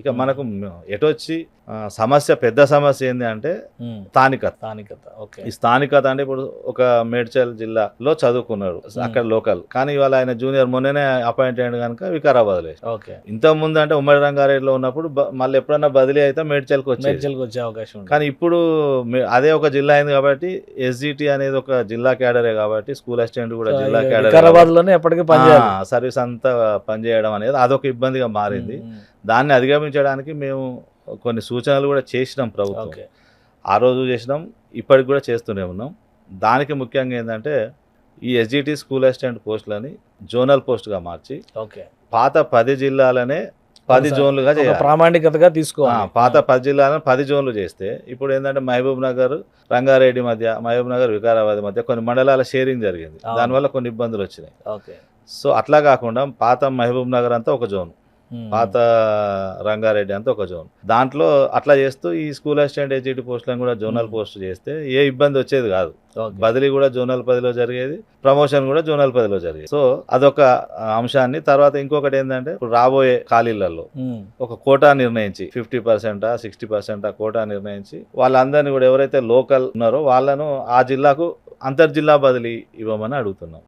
ఇక మనకు ఎటొచ్చి సమస్య పెద్ద సమస్య ఏంది అంటే. స్థానికత. స్థానికత ఓకే. ఈ స్థానికత అంటే ఇప్పుడు ఒక మేడ్చల్ జిల్లాలో చదువుకున్నాడు అక్కడ లోకల్. కానీ ఇవాళ ఆయన జూనియర్ మొన్ననే అపాయింట్ అయ్యాడు కనుక వికారాబాద్లో ఓకే. ఇంత ముందు అంటే ఉమ్మడి రంగారెడ్డిలో ఉన్నప్పుడు మళ్ళీ ఎప్పుడన్నా బదిలీ అయితే మేడ్చల్కి వచ్చేది. మేడ్చల్కి వచ్చే అవకాశం కానీ ఇప్పుడు అదే ఒక జిల్లా అయింది కాబట్టి ఎస్జిటి అనేది ఒక జిల్లా క్యాడరే కాబట్టి స్కూల్ అసిస్టెంట్ కూడా జిల్లా క్యాడర్ వికారాబాద్లోనే ఎప్పటికీ సర్వీస్ అంతా పనిచేయడం అనేది అదొక ఇబ్బందిగా మారింది. దాన్ని అధిగమించడానికి మేము కొన్ని సూచనలు కూడా చేసినాం ప్రభుత్వం. ఆ రోజు చేసినాం ఇప్పటికి కూడా చేస్తూనే ఉన్నాం. దానికి ముఖ్యంగా ఏంటంటే ఈ ఎస్జిటి స్కూల్ అసిస్టెంట్ పోస్టులని జోనల్ పోస్ట్గా మార్చి ఓకే. పాత పది జిల్లాలనే పది జోన్లుగా ప్రామాణికతగా ఆ, తీసుకోవాలి పాత పది జిల్లాలను పది జోన్లు చేస్తే ఇప్పుడు ఏంటంటే మహబూబ్ నగర్ రంగారెడ్డి మధ్య మహబూబ్ నగర్ వికారాబాద్ మధ్య కొన్ని మండలాల షేరింగ్ జరిగింది. దానివల్ల కొన్ని ఇబ్బందులు వచ్చినాయి. ఓకే. సో అట్లా కాకుండా పాత మహబూబ్ నగర్ అంతా ఒక జోన్. పాత రంగారెడ్డి అంతా ఒక జోన్. దాంట్లో అట్లా చేస్తూ ఈ స్కూల్ అసిస్టెంట్ ఏజీటీ పోస్టులను కూడా జోనల్ మ్మ్. పోస్ట్ చేస్తే ఏ ఇబ్బంది వచ్చేది కాదు. బదిలీ కూడా జోనల్ పదిలో జరిగేది ప్రమోషన్ కూడా జోనల్ పదిలో జరిగేది. సో అదొక అంశాన్ని. తర్వాత ఇంకొకటి ఏంటంటే ఇప్పుడు రాబోయే ఖాళీలలో ఉమ్, ఒక కోటా నిర్ణయించి ఫిఫ్టీ పర్సెంటా సిక్స్టీ పర్సెంటా కోటా నిర్ణయించి వాళ్ళందరినీ కూడా ఎవరైతే లోకల్ ఉన్నారో వాళ్ళను ఆ జిల్లాకు అంతర్జిల్లా బదిలీ ఇవ్వమని అడుగుతున్నాం.